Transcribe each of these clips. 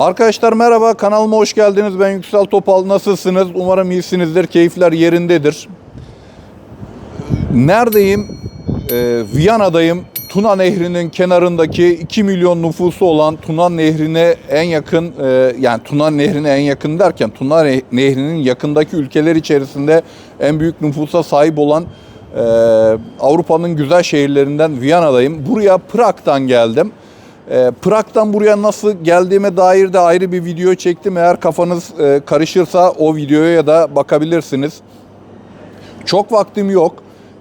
Arkadaşlar merhaba kanalıma hoş geldiniz. Ben Yüksel Topal. Nasılsınız? Umarım iyisinizdir. Keyifler yerindedir. Neredeyim? Ee, Viyana'dayım. Tuna Nehri'nin kenarındaki 2 milyon nüfusu olan Tuna Nehri'ne en yakın e, yani Tuna Nehri'ne en yakın derken Tuna Ne- Nehri'nin yakındaki ülkeler içerisinde en büyük nüfusa sahip olan e, Avrupa'nın güzel şehirlerinden Viyana'dayım. Buraya Prag'dan geldim. E, Prag'dan buraya nasıl geldiğime dair de ayrı bir video çektim. Eğer kafanız e, karışırsa o videoya da bakabilirsiniz. Çok vaktim yok.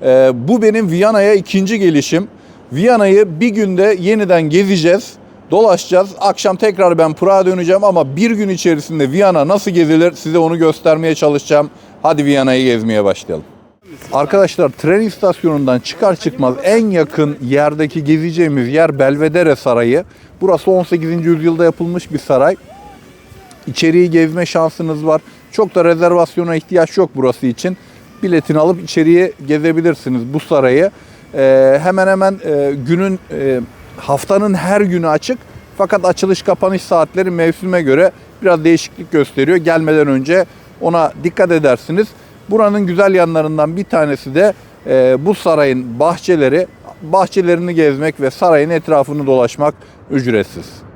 Ee, bu benim Viyana'ya ikinci gelişim. Viyana'yı bir günde yeniden gezeceğiz, dolaşacağız. Akşam tekrar ben Prag'a döneceğim ama bir gün içerisinde Viyana nasıl gezilir size onu göstermeye çalışacağım. Hadi Viyana'yı gezmeye başlayalım. Arkadaşlar tren istasyonundan çıkar çıkmaz en yakın yerdeki gezeceğimiz yer Belvedere Sarayı. Burası 18. yüzyılda yapılmış bir saray. İçeriği gezme şansınız var. Çok da rezervasyona ihtiyaç yok burası için. Biletini alıp içeriye gezebilirsiniz bu sarayı. Ee, hemen hemen e, günün e, haftanın her günü açık. Fakat açılış kapanış saatleri mevsime göre biraz değişiklik gösteriyor. Gelmeden önce ona dikkat edersiniz. Buranın güzel yanlarından bir tanesi de e, bu sarayın bahçeleri. Bahçelerini gezmek ve sarayın etrafını dolaşmak ücretsiz.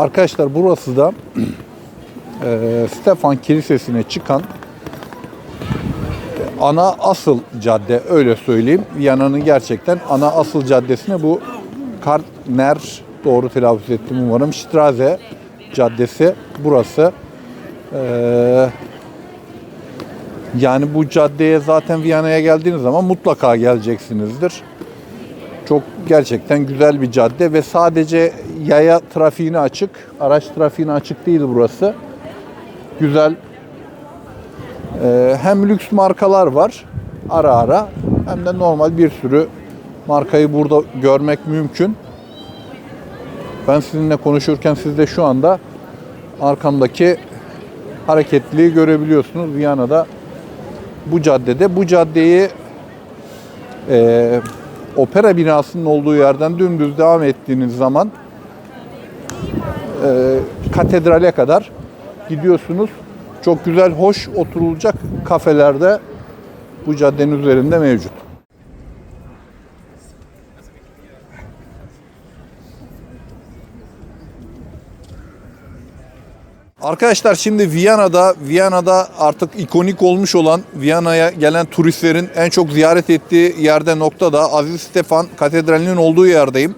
Arkadaşlar burası da eee Stefan Kilisesi'ne çıkan ana asıl cadde öyle söyleyeyim. Viyana'nın gerçekten ana asıl caddesine bu Kartner doğru telaffuz ettim umarım. Straze Caddesi burası. Eee yani bu caddeye zaten Viyana'ya geldiğiniz zaman mutlaka geleceksinizdir. Çok gerçekten güzel bir cadde ve sadece yaya trafiğine açık, araç trafiğine açık değil burası. Güzel e, hem lüks markalar var ara ara hem de normal bir sürü markayı burada görmek mümkün. Ben sizinle konuşurken siz de şu anda arkamdaki hareketliliği görebiliyorsunuz. Viyana'da bu caddede. Bu caddeyi e, opera binasının olduğu yerden dümdüz devam ettiğiniz zaman e, katedrale kadar gidiyorsunuz. Çok güzel, hoş oturulacak kafelerde bu caddenin üzerinde mevcut. Arkadaşlar şimdi Viyana'da Viyana'da artık ikonik olmuş olan Viyana'ya gelen turistlerin en çok ziyaret ettiği yerde noktada Aziz Stefan Katedrali'nin olduğu yerdeyim.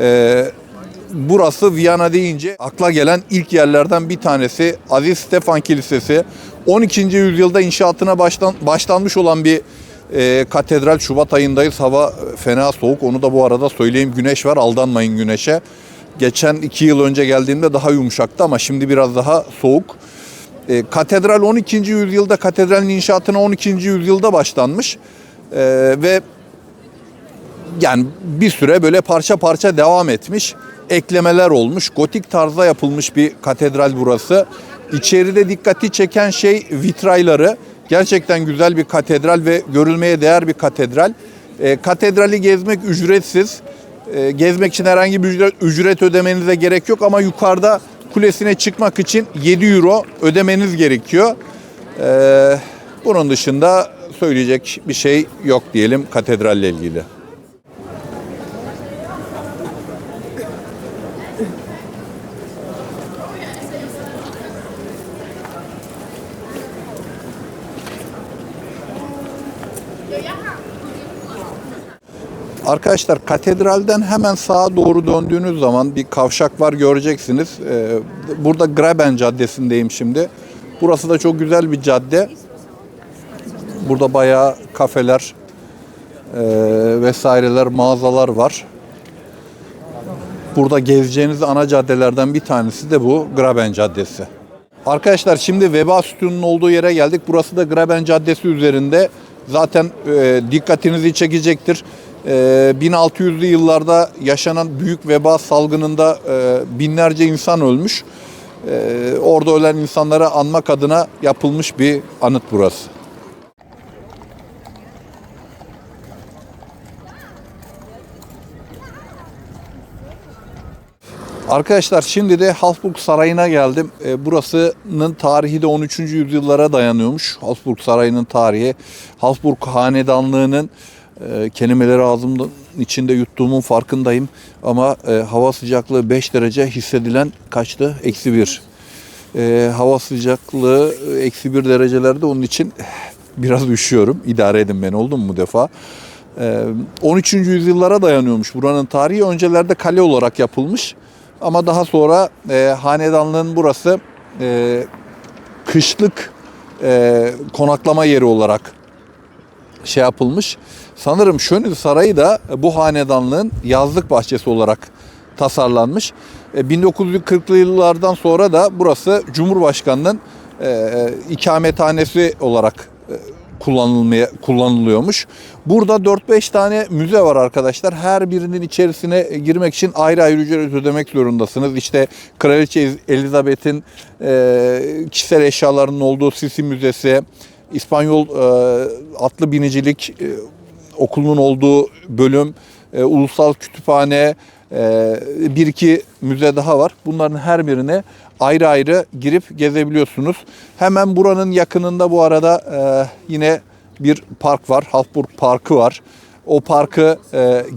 Ee, burası Viyana deyince akla gelen ilk yerlerden bir tanesi Aziz Stefan Kilisesi. 12. yüzyılda inşaatına başlan, başlanmış olan bir e, katedral. Şubat ayındayız. Hava fena soğuk. Onu da bu arada söyleyeyim. Güneş var. Aldanmayın güneşe. Geçen iki yıl önce geldiğimde daha yumuşaktı ama şimdi biraz daha soğuk. E, katedral 12. yüzyılda, katedralin inşaatına 12. yüzyılda başlanmış. E, ve yani bir süre böyle parça parça devam etmiş. Eklemeler olmuş. Gotik tarzda yapılmış bir katedral burası. İçeride dikkati çeken şey vitrayları. Gerçekten güzel bir katedral ve görülmeye değer bir katedral. E, katedrali gezmek ücretsiz. E, gezmek için herhangi bir ücret, ücret ödemenize gerek yok ama yukarıda kulesine çıkmak için 7 euro ödemeniz gerekiyor. E, bunun dışında söyleyecek bir şey yok diyelim katedralle ilgili. Arkadaşlar katedralden hemen sağa doğru döndüğünüz zaman bir kavşak var göreceksiniz. Ee, burada Graben Caddesi'ndeyim şimdi. Burası da çok güzel bir cadde. Burada bayağı kafeler e, vesaireler, mağazalar var. Burada gezeceğiniz ana caddelerden bir tanesi de bu Graben Caddesi. Arkadaşlar şimdi Veba Sütunu'nun olduğu yere geldik. Burası da Graben Caddesi üzerinde. Zaten e, dikkatinizi çekecektir. E, 1600'lü yıllarda yaşanan büyük veba salgınında e, binlerce insan ölmüş. E, orada ölen insanları anmak adına yapılmış bir anıt burası. Arkadaşlar şimdi de Habsburg Sarayı'na geldim. E, burasının tarihi de 13. yüzyıllara dayanıyormuş. Habsburg Sarayı'nın tarihi. Habsburg Hanedanlığı'nın e, kelimeleri ağzımın içinde yuttuğumun farkındayım. Ama e, hava sıcaklığı 5 derece hissedilen kaçtı? Eksi 1. E, hava sıcaklığı e, eksi 1 derecelerde onun için biraz üşüyorum. İdare edin beni oldu mu bu defa? E, 13. yüzyıllara dayanıyormuş buranın tarihi. Öncelerde kale olarak yapılmış. Ama daha sonra e, hanedanlığın burası e, kışlık e, konaklama yeri olarak şey yapılmış. Sanırım Şönül Sarayı da bu hanedanlığın yazlık bahçesi olarak tasarlanmış. E, 1940'lı yıllardan sonra da burası Cumhurbaşkanı'nın e, ikamethanesi olarak e, kullanılmaya kullanılıyormuş. Burada 4-5 tane müze var arkadaşlar. Her birinin içerisine girmek için ayrı ayrı ücret ödemek zorundasınız. İşte Kraliçe Elizabeth'in e, kişisel eşyalarının olduğu Sisi Müzesi, İspanyol e, atlı binicilik e, okulunun olduğu bölüm, e, ulusal kütüphane, bir iki müze daha var. Bunların her birine ayrı ayrı girip gezebiliyorsunuz. Hemen buranın yakınında bu arada yine bir park var. Habsburg Parkı var. O parkı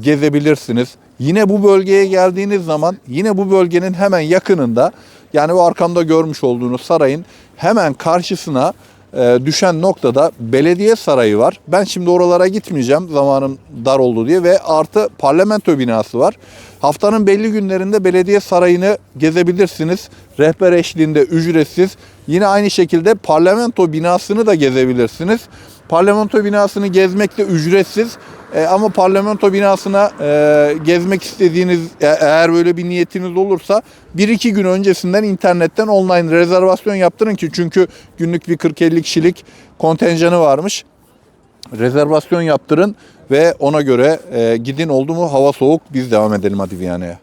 gezebilirsiniz. Yine bu bölgeye geldiğiniz zaman yine bu bölgenin hemen yakınında yani o arkamda görmüş olduğunuz sarayın hemen karşısına e, düşen noktada belediye sarayı var. Ben şimdi oralara gitmeyeceğim zamanım dar oldu diye ve artı parlamento binası var. Haftanın belli günlerinde belediye sarayını gezebilirsiniz. Rehber eşliğinde ücretsiz. Yine aynı şekilde parlamento binasını da gezebilirsiniz. Parlamento binasını gezmek de ücretsiz. E, ama parlamento binasına e, gezmek istediğiniz e, eğer böyle bir niyetiniz olursa bir iki gün öncesinden internetten online rezervasyon yaptırın ki çünkü günlük bir 40-50 kişilik kontenjanı varmış. Rezervasyon yaptırın ve ona göre e, gidin oldu mu hava soğuk biz devam edelim hadi Viyana'ya.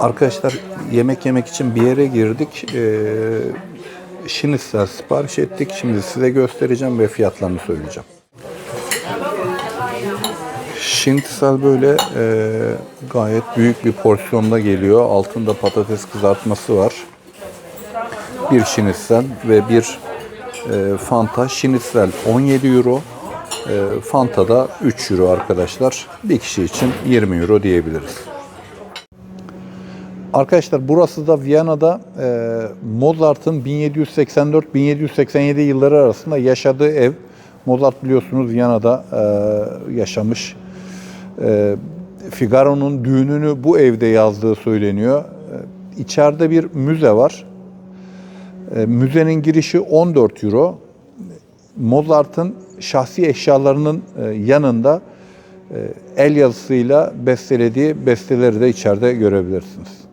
Arkadaşlar yemek yemek için bir yere girdik. E, Şinisler sipariş ettik. Şimdi size göstereceğim ve fiyatlarını söyleyeceğim. Şinitsel böyle e, gayet büyük bir porsiyonda geliyor. Altında patates kızartması var. Bir şinitsel ve bir e, Fanta. Şinitsel 17 euro. E, Fanta da 3 euro arkadaşlar. Bir kişi için 20 euro diyebiliriz. Arkadaşlar burası da Viyana'da e, Mozart'ın 1784-1787 yılları arasında yaşadığı ev. Mozart biliyorsunuz Viyana'da e, yaşamış. E, Figaro'nun düğününü bu evde yazdığı söyleniyor. E, içeride bir müze var. E, müzenin girişi 14 euro. Mozart'ın şahsi eşyalarının e, yanında e, el yazısıyla bestelediği besteleri de içeride görebilirsiniz.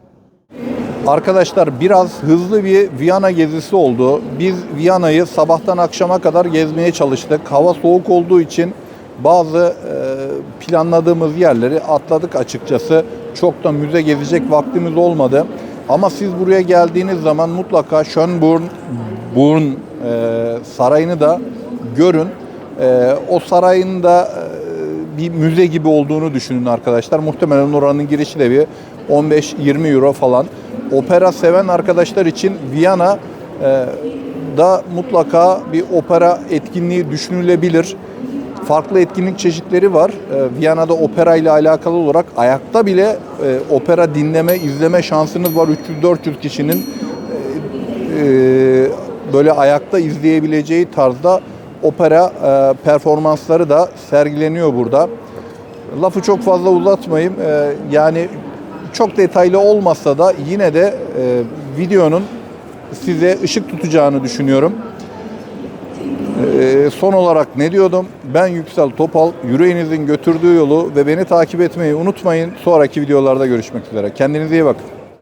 Arkadaşlar biraz hızlı bir Viyana gezisi oldu. Biz Viyana'yı sabahtan akşama kadar gezmeye çalıştık. Hava soğuk olduğu için bazı e, planladığımız yerleri atladık açıkçası. Çok da müze gezecek vaktimiz olmadı. Ama siz buraya geldiğiniz zaman mutlaka Schönbrunn Burn, e, sarayını da görün. E, o sarayın da bir müze gibi olduğunu düşünün arkadaşlar. Muhtemelen oranın girişi de bir 15-20 euro falan. Opera seven arkadaşlar için Viyana e, da mutlaka bir opera etkinliği düşünülebilir. Farklı etkinlik çeşitleri var. E, Viyana'da opera ile alakalı olarak ayakta bile e, opera dinleme, izleme şansınız var. 300-400 kişinin e, e, böyle ayakta izleyebileceği tarzda opera e, performansları da sergileniyor burada. Lafı çok fazla uzatmayayım. E, yani çok detaylı olmasa da yine de e, videonun size ışık tutacağını düşünüyorum. Ee, son olarak ne diyordum? Ben Yüksel Topal. Yüreğinizin götürdüğü yolu ve beni takip etmeyi unutmayın. Sonraki videolarda görüşmek üzere. Kendinize iyi bakın.